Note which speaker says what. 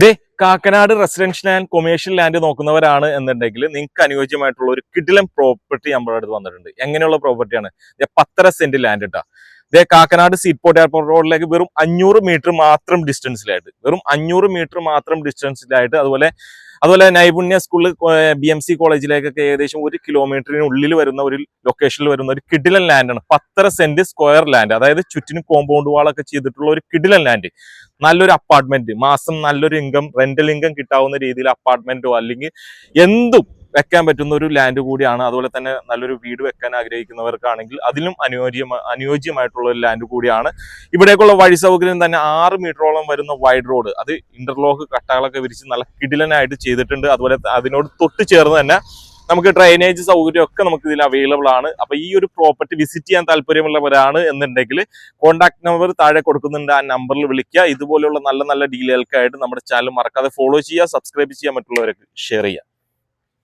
Speaker 1: They Kakkanad residential and commercial land നോക്കുന്നവരാണ് എന്നുണ്ടെങ്കിൽ നിങ്ങൾക്ക് അനുയോജ്യമായിട്ടുള്ള ഒരു കിഡിലം പ്രോപ്പർട്ടി നമ്മുടെ അടുത്ത് വന്നിട്ടുണ്ട്. എങ്ങനെയുള്ള പ്രോപ്പർട്ടിയാണ് പത്തര സെന്റ് ലാൻഡ് ഇട്ടാ. ദേ കാക്കനാട് സീറ്റ് പോർട്ട് എയർപോർട്ട് റോഡിലേക്ക് വെറും അഞ്ഞൂറ് മീറ്റർ മാത്രം ഡിസ്റ്റൻസിലായിട്ട് വെറും അഞ്ഞൂറ് മീറ്റർ മാത്രം ഡിസ്റ്റൻസിലായിട്ട് അതുപോലെ അതുപോലെ നൈപുണ്യ സ്കൂളിൽ ബി എം സി കോളേജിലേക്കൊക്കെ ഏകദേശം ഒരു കിലോമീറ്ററിനുള്ളിൽ വരുന്ന ഒരു ലൊക്കേഷനിൽ വരുന്ന ഒരു കിഡിലൻ ലാൻഡാണ് പത്തര സെന്റ് സ്ക്വയർ ലാൻഡ് അതായത് ചുറ്റിന് കോമ്പൗണ്ട് വാളൊക്കെ ചെയ്തിട്ടുള്ള ഒരു കിഡിലൻ ലാൻഡ് നല്ലൊരു അപ്പാർട്ട്മെന്റ് മാസം നല്ലൊരു ഇൻകം റെന്റൽ ഇൻകം കിട്ടാവുന്ന രീതിയിൽ അപ്പാർട്ട്മെന്റോ അല്ലെങ്കിൽ എന്തും വെക്കാൻ പറ്റുന്ന ഒരു ലാൻഡ് കൂടിയാണ്. അതുപോലെ തന്നെ നല്ലൊരു വീട് വെക്കാൻ ആഗ്രഹിക്കുന്നവർക്കാണെങ്കിൽ അതിലും അനുയോജ്യ അനുയോജ്യമായിട്ടുള്ള ഒരു ലാൻഡ് കൂടിയാണ്. ഇവിടേക്കുള്ള വഴി സൗകര്യം തന്നെ ആറ് മീറ്ററോളം വരുന്ന വൈഡ് റോഡ് അത് ഇന്റർലോക്ക് കട്ടകളൊക്കെ വിരിച്ച് നല്ല കിടിലനായിട്ട് ചെയ്തിട്ടുണ്ട്. അതുപോലെ അതിനോട് തൊട്ട് ചേർന്ന് തന്നെ നമുക്ക് ഡ്രൈനേജ് സൗകര്യം ഒക്കെ നമുക്ക് ഇതിൽ അവൈലബിൾ ആണ്. അപ്പൊ ഈ ഒരു പ്രോപ്പർട്ടി വിസിറ്റ് ചെയ്യാൻ താല്പര്യമുള്ളവരാണ് എന്നുണ്ടെങ്കിൽ കോൺടാക്ട് നമ്പർ താഴെ കൊടുക്കുന്നുണ്ട് ആ നമ്പറിൽ വിളിക്കുക. ഇതുപോലെയുള്ള നല്ല നല്ല ഡീലുകൾക്കായിട്ട് നമ്മുടെ ചാനൽ മറക്കാതെ ഫോളോ ചെയ്യുക സബ്സ്ക്രൈബ് ചെയ്യാൻ മറ്റുള്ളവർക്ക് ഷെയർ ചെയ്യുക.